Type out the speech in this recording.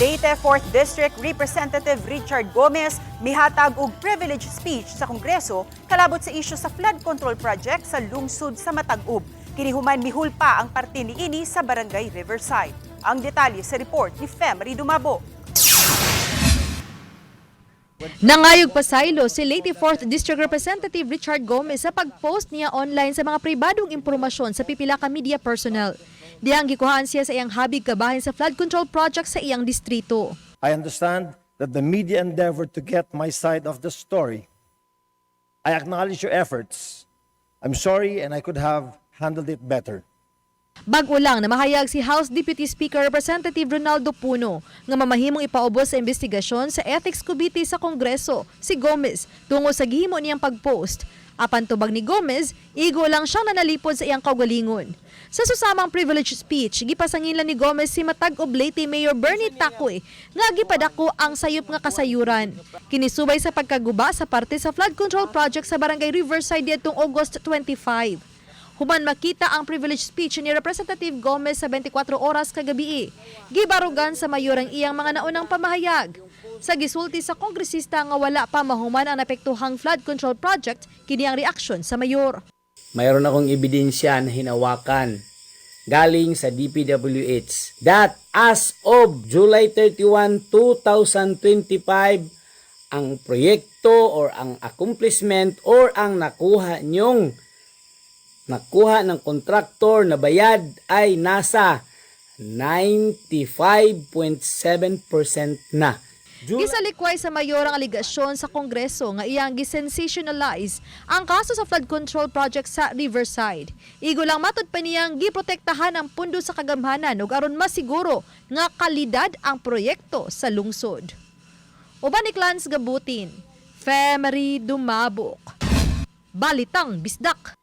Leyte 4th District Representative Richard Gomez mihatag og privilege speech sa Kongreso kalabot sa isyu sa flood control project sa lungsod sa Matag-Ub. Kinihuman mihul pa ang parte ni ini sa Barangay Riverside. Ang detalye sa report ni Fem Dumabo. Nangayog pa saylo si Leyte 4th District Representative Richard Gomez sa pag-post niya online sa mga pribadong impormasyon sa pipila ka media personnel. Diyang gikuhaan siya sa iyang habig kabahin sa flood control project sa iyang distrito. I understand that the media endeavored to get my side of the story. I acknowledge your efforts. I'm sorry and I could have handled it better. Bago lang na mahayag si House Deputy Speaker Representative Ronaldo Puno nga mamahimong ipaubos sa investigasyon sa Ethics Committee sa Kongreso si Gomez tungo sa gihimo niyang pag-post. Apan tubag ni Gomez, igo lang siyang nanalipod sa iyang kaugalingon. Sa susamang privilege speech, gipasangilan ni Gomez si Matag Oblate Mayor Bernie Takoy nga gipadako ang sayop nga kasayuran. Kinisubay sa pagkaguba sa parte sa flood control project sa Barangay Riverside ditong August 25. Human makita ang privilege speech ni Representative Gomez sa 24 oras kagabi. Gibarugan sa mayor ang iyang mga naunang pamahayag. Sa gisulti sa kongresista nga wala pa mahuman ang napektuhang flood control project, kini ang reaksyon sa mayor. mayroon akong ebidensya na hinawakan galing sa DPWH that as of July 31, 2025, ang proyekto or ang accomplishment or ang nakuha nyong nakuha ng kontraktor na bayad ay nasa 95.7% na. Gisalikway sa mayor ang aligasyon sa Kongreso nga iyang gisensationalize ang kaso sa flood control project sa Riverside. Igo lang matod pa niyang giprotektahan ang pundo sa kagamhanan ug aron masiguro nga kalidad ang proyekto sa lungsod. Uban ni Clans Gabutin, Femery Dumabok. Balitang Bisdak.